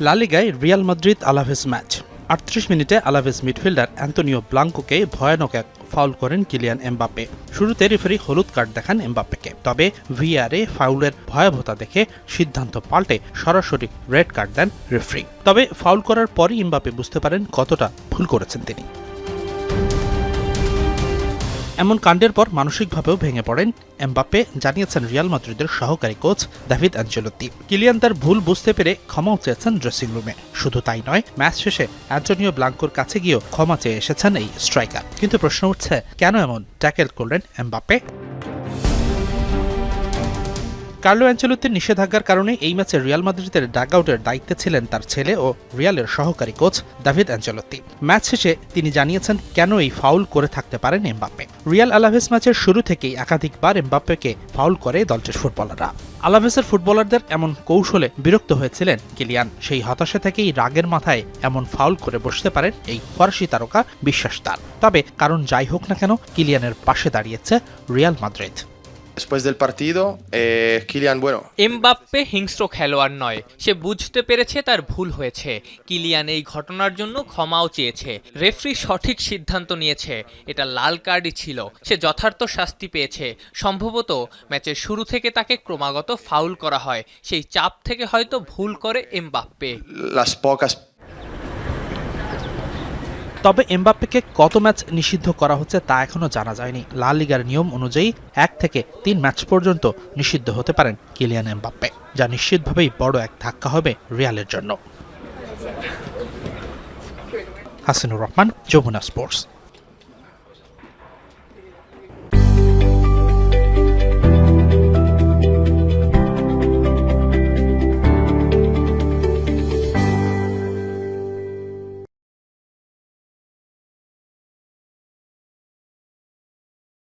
লালিগায় Real Madrid Alaves match. আটত্রিশ মিনিটে Alaves midfielder Antonio ব্লাঙ্কোকে ভয়ানক এক ফাউল করেন কিলিয়ান এমবাপ্পে। শুরুতে রেফারি হলুদ কার্ড দেখান এমবাপ্পেকে। তবে ভিআরে ফাউলের ভয়াবহতা দেখে সিদ্ধান্ত পাল্টে সরাসরি রেড কার্ড দেন রেফারি। তবে ফাউল করার পরই এমবাপ্পে বুঝতে পারেন কতটা ভুল করেছেন তিনি। এমন কাণ্ডের পর মানসিকভাবেও ভেঙে পড়েন এমবাপ্পে, জানিয়েছেন রিয়াল মাদ্রিদের সহকারী কোচ দাভিদ অ্যাঞ্জেলোতি কিলিয়ান তার ভুল বুঝতে পেরে ক্ষমাও চেয়েছেন ড্রেসিং রুমে। শুধু তাই নয়, ম্যাচ শেষে অ্যান্টনিও ব্লাঙ্কোর কাছে গিয়েও ক্ষমা চেয়ে এসেছেন এই স্ট্রাইকার। কিন্তু প্রশ্ন উঠছে, কেন এমন ট্যাকেল করলেন এমবাপ্পে? কার্লো অ্যাঞ্চেলোত্তির নিষেধাজ্ঞার কারণে এই ম্যাচে রিয়াল মাদ্রিদের ডাগআউটের দায়িত্বে ছিলেন তার ছেলে ও রিয়ালের সহকারী কোচ দাভিদ অ্যাঞ্চেলোত্তি। ম্যাচ শেষে তিনি জানিয়েছেন, কেন এই ফাউল করে থাকতে পারেন এমবাপ্পে? রিয়াল আলাভেস ম্যাচের শুরু থেকেই একাধিকবার এমবাপ্পেকে ফাউল করে দলটির ফুটবলাররা। আলাভেসের ফুটবলারদের এমন কৌশলে বিরক্ত হয়েছিলেন কিলিয়ান। সেই হতাশা থেকেই রাগের মাথায় এমন ফাউল করে বসতে পারেন এই ফরাসি তারকা বিশ্বাস তার। তবে কারণ যাই হোক না কেন, কিলিয়ানের পাশে দাঁড়িয়েছে Real Madrid. Después del partido, eh, Kylian, bueno, Mbappe হিংস্র খেলোয়াড় নয়। সে বুঝতে পেরেছে তার ভুল হয়েছে। কিলিয়ান এই ঘটনার জন্য ক্ষমাও চেয়েছে। রেফরি সঠিক সিদ্ধান্ত নিয়েছে। এটা লাল কার্ডই ছিল। সে যথার্থ শাস্তি পেয়েছে। সম্ভবত ম্যাচের শুরু থেকে তাকে ক্রমাগত ফাউল করা হয়। সেই চাপ থেকে হয়তো ভুল করে এমবাপ্পে। Las pocas তবে এমবাপ্পেকে কত ম্যাচ নিষিদ্ধ করা হচ্ছে তা এখনও জানা যায়নি। লা লিগার নিয়ম অনুযায়ী এক থেকে তিন ম্যাচ পর্যন্ত নিষিদ্ধ হতে পারেন কিলিয়ান এমবাপ্পে, যা নিশ্চিতভাবেই বড় এক ধাক্কা হবে রিয়ালের জন্য। হাসিনুর রহমান, যমুনা স্পোর্টস।